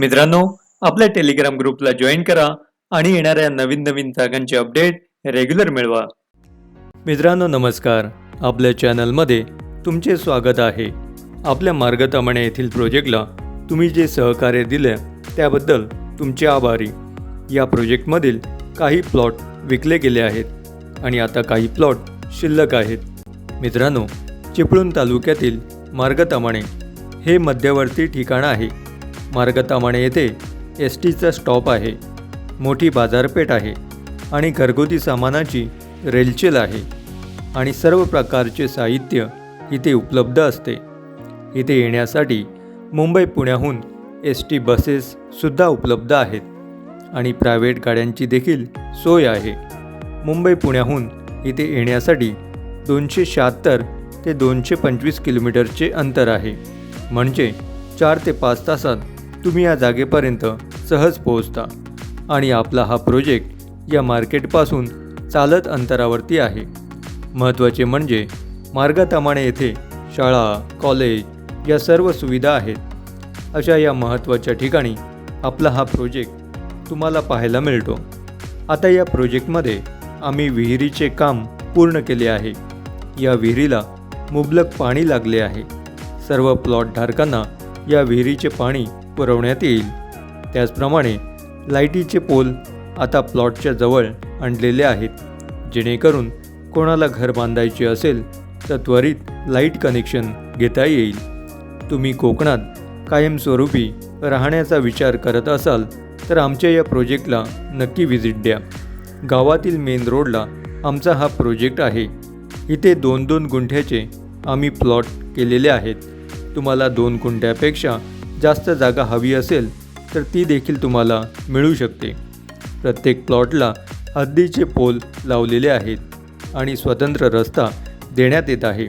मित्रांनो आपल्या टेलिग्राम ग्रुपला जॉईन करा आणि येणाऱ्या नवीन नवीन जागांचे अपडेट रेग्युलर मिळवा. मित्रांनो नमस्कार. आपल्या चॅनलमध्ये तुमचे स्वागत आहे. आपल्या मार्गतामणे येथील प्रोजेक्टला तुम्ही जे सहकार्य दिले त्याबद्दल तुमचे आभारी. या प्रोजेक्टमधील काही प्लॉट विकले गेले आहेत आणि आता काही प्लॉट शिल्लक आहेत. मित्रांनो चिपळूण तालुक्यातील मार्गतामणे हे मध्यवर्ती ठिकाण आहे. मार्गतामणे येथे एस टीचा स्टॉप आहे. मोठी बाजारपेठ आहे आणि घरगुती सामानाची रेलचेल आहे आणि सर्व प्रकारचे साहित्य इथे उपलब्ध असते. इथे येण्यासाठी मुंबई पुण्याहून एस टी बसेससुद्धा उपलब्ध आहेत आणि प्रायव्हेट गाड्यांची देखील सोय आहे. मुंबई पुण्याहून इथे येण्यासाठी दोनशे शहात्तर ते दोनशे पंचवीस किलोमीटरचे अंतर आहे. म्हणजे चार ते पाच तासात तुम्ही या जागेपर्यंत सहज पोहोचता. आणि आपला हा प्रोजेक्ट या मार्केटपासून चालत अंतरावरती आहे. महत्त्वाचे म्हणजे मार्गातामाणे येथे शाळा कॉलेज या सर्व सुविधा आहेत. अशा या महत्त्वाच्या ठिकाणी आपला हा प्रोजेक्ट तुम्हाला पाहायला मिळतो. आता या प्रोजेक्टमध्ये आम्ही विहिरीचे काम पूर्ण केले आहे. या विहिरीला मुबलक पाणी लागले आहे. सर्व प्लॉटधारकांना या विहिरीचे पाणी पुरवण्यात येईल. त्याचप्रमाणे लाईटीचे पोल आता प्लॉटच्या जवळ आणलेले आहेत. जेणेकरून कोणाला घर बांधायचे असेल तर त्वरित लाइट कनेक्शन घेता येईल. तुम्ही कोकणात कायमस्वरूपी राहण्याचा विचार करत असाल तर आमच्या या प्रोजेक्टला नक्की व्हिजिट द्या. गावातील मेन रोडला आमचा हा प्रोजेक्ट आहे. इथे दोन दोन गुंठ्याचे आम्ही प्लॉट केलेले आहेत. तुम्हाला दोन गुंठ्यापेक्षा जास्त जागा हवी असेल तर ती देखील तुम्हाला मिळू शकते. प्रत्येक प्लॉटला हद्दीचे पोल लावलेले आहेत आणि स्वतंत्र रस्ता देण्यात येत आहे.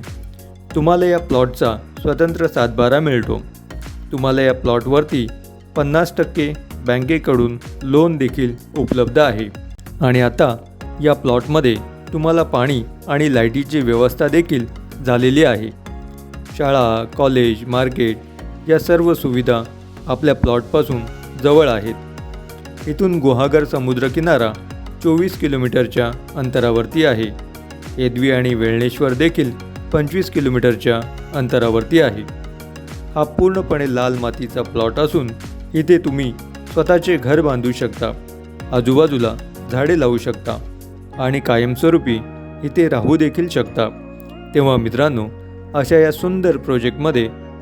तुम्हाला या प्लॉटचा स्वतंत्र सातबारा मिळतो. तुम्हाला या प्लॉटवरती पन्नास टक्के बँकेकडून लोन देखील उपलब्ध आहे. आणि आता या प्लॉटमध्ये तुम्हाला पाणी आणि लाईटीची व्यवस्था देखील झालेली आहे. शाळा कॉलेज मार्केट या सर्व सुविधा आपल्या प्लॉटपासून जवळ आहेत. इथून गुहागर समुद्रकिनारा चोवीस किलोमीटरच्या अंतरावरती आहे. एदवी आणि वेळणेश्वर देखील पंचवीस किलोमीटरच्या अंतरावरती आहे. हा पूर्णपणे लाल मातीचा प्लॉट असून इथे तुम्ही स्वतःचे घर बांधू शकता आजूबाजूला झाडे लावू शकता आणि कायमस्वरूपी इथे राहू देखील शकता. तेव्हा मित्रांनो अशा या सुंदर प्रोजेक्टमध्ये